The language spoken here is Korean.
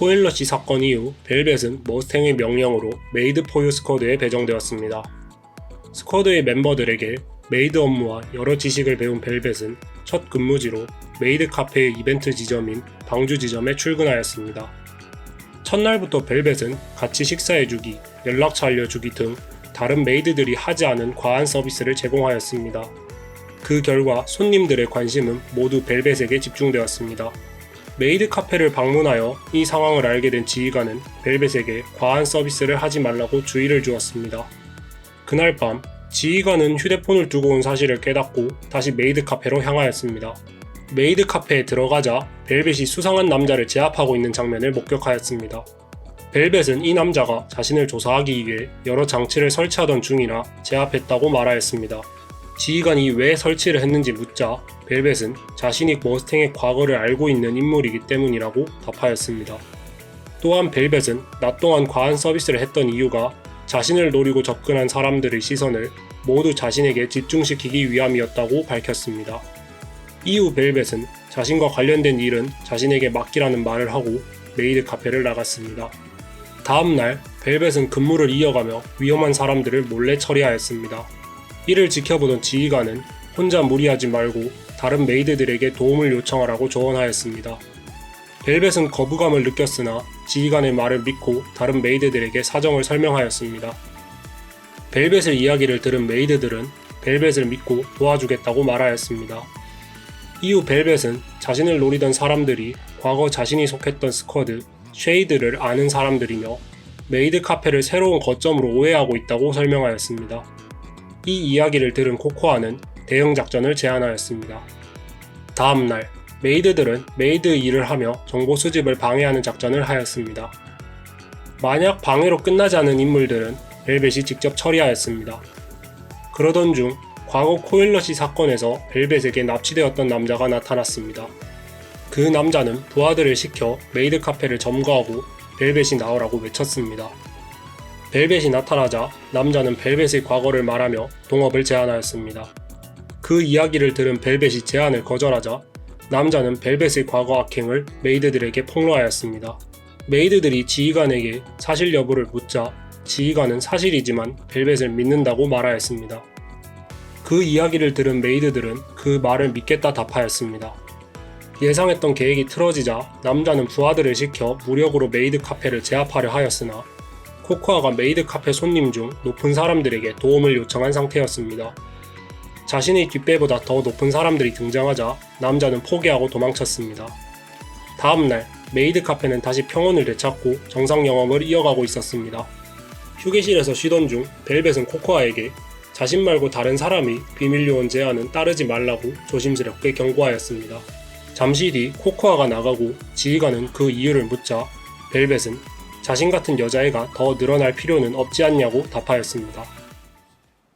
코일러시 사건 이후 벨벳은 머스탱의 명령으로 메이드 포유 스쿼드에 배정되었습니다. 스쿼드의 멤버들에게 메이드 업무와 여러 지식을 배운 벨벳은 첫 근무지로 메이드 카페의 이벤트 지점인 방주 지점에 출근하였습니다. 첫날부터 벨벳은 같이 식사해주기, 연락처 알려주기 등 다른 메이드들이 하지 않은 과한 서비스를 제공하였습니다. 그 결과 손님들의 관심은 모두 벨벳에게 집중되었습니다. 메이드 카페를 방문하여 이 상황을 알게 된 지휘관은 벨벳에게 과한 서비스를 하지 말라고 주의를 주었습니다. 그날 밤 지휘관은 휴대폰을 두고 온 사실을 깨닫고 다시 메이드 카페로 향하였습니다. 메이드 카페에 들어가자 벨벳이 수상한 남자를 제압하고 있는 장면을 목격하였습니다. 벨벳은 이 남자가 자신을 조사하기 위해 여러 장치를 설치하던 중이라 제압했다고 말하였습니다. 지휘관이 왜 설치를 했는지 묻자 벨벳은 자신이 머스탱의 과거를 알고 있는 인물이기 때문이라고 답하였습니다. 또한 벨벳은 낮 동안 과한 서비스를 했던 이유가 자신을 노리고 접근한 사람들의 시선을 모두 자신에게 집중시키기 위함이었다고 밝혔습니다. 이후 벨벳은 자신과 관련된 일은 자신에게 맡기라는 말을 하고 메이드 카페를 나갔습니다. 다음날 벨벳은 근무를 이어가며 위험한 사람들을 몰래 처리하였습니다. 이를 지켜보던 지휘관은 혼자 무리하지 말고 다른 메이드들에게 도움을 요청하라고 조언하였습니다. 벨벳은 거부감을 느꼈으나 지휘관의 말을 믿고 다른 메이드들에게 사정을 설명하였습니다. 벨벳의 이야기를 들은 메이드들은 벨벳을 믿고 도와주겠다고 말하였습니다. 이후 벨벳은 자신을 노리던 사람들이 과거 자신이 속했던 스쿼드, 쉐이드를 아는 사람들이며 메이드 카페를 새로운 거점으로 오해하고 있다고 설명하였습니다. 이 이야기를 들은 코코아는 대응 작전을 제안하였습니다. 다음 날 메이드들은 메이드 일을 하며 정보 수집을 방해하는 작전을 하였습니다. 만약 방해로 끝나지 않은 인물들은 벨벳이 직접 처리하였습니다. 그러던 중 과거 코일러시 사건에서 벨벳에게 납치되었던 남자가 나타났습니다. 그 남자는 부하들을 시켜 메이드 카페를 점거하고 벨벳이 나오라고 외쳤습니다. 벨벳이 나타나자 남자는 벨벳의 과거를 말하며 동업을 제안하였습니다. 그 이야기를 들은 벨벳이 제안을 거절하자 남자는 벨벳의 과거 악행을 메이드들에게 폭로하였습니다. 메이드들이 지휘관에게 사실 여부를 묻자 지휘관은 사실이지만 벨벳을 믿는다고 말하였습니다. 그 이야기를 들은 메이드들은 그 말을 믿겠다 답하였습니다. 예상했던 계획이 틀어지자 남자는 부하들을 시켜 무력으로 메이드 카페를 제압하려 하였으나 코코아가 메이드 카페 손님 중 높은 사람들에게 도움을 요청한 상태였습니다. 자신의 뒷배보다 더 높은 사람들이 등장하자 남자는 포기하고 도망쳤습니다. 다음날 메이드 카페는 다시 평온을 되찾고 정상 영업을 이어가고 있었습니다. 휴게실에서 쉬던 중 벨벳은 코코아에게 자신 말고 다른 사람이 비밀 요원 제안은 따르지 말라고 조심스럽게 경고하였습니다. 잠시 뒤 코코아가 나가고 지휘관은 그 이유를 묻자 벨벳은 자신 같은 여자애가 더 늘어날 필요는 없지 않냐고 답하였습니다.